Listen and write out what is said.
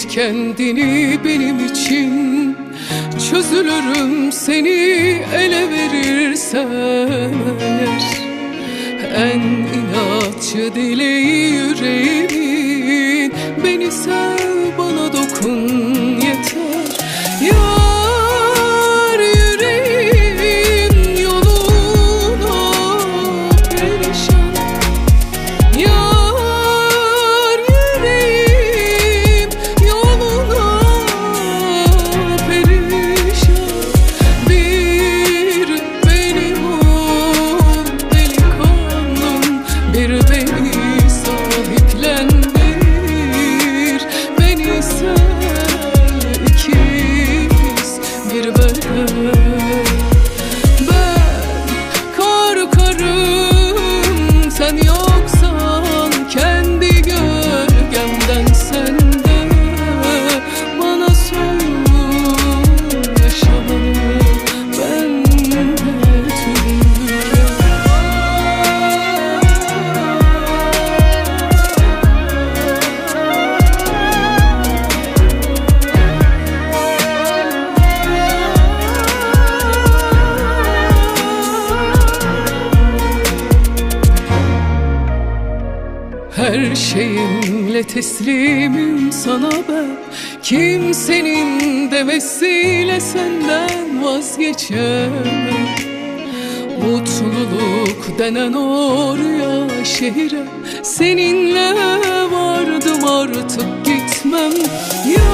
Tut kendini benim için. Çözülürüm seni ele verirsen. En inatçı dileği yüreğimin Beni sev Her şeyimle teslimim sana ben. Kimsenin demesiyle senden vazgeçemem. Mutluluk denen oraya şehire Seninle vardım artık gitmem. Yar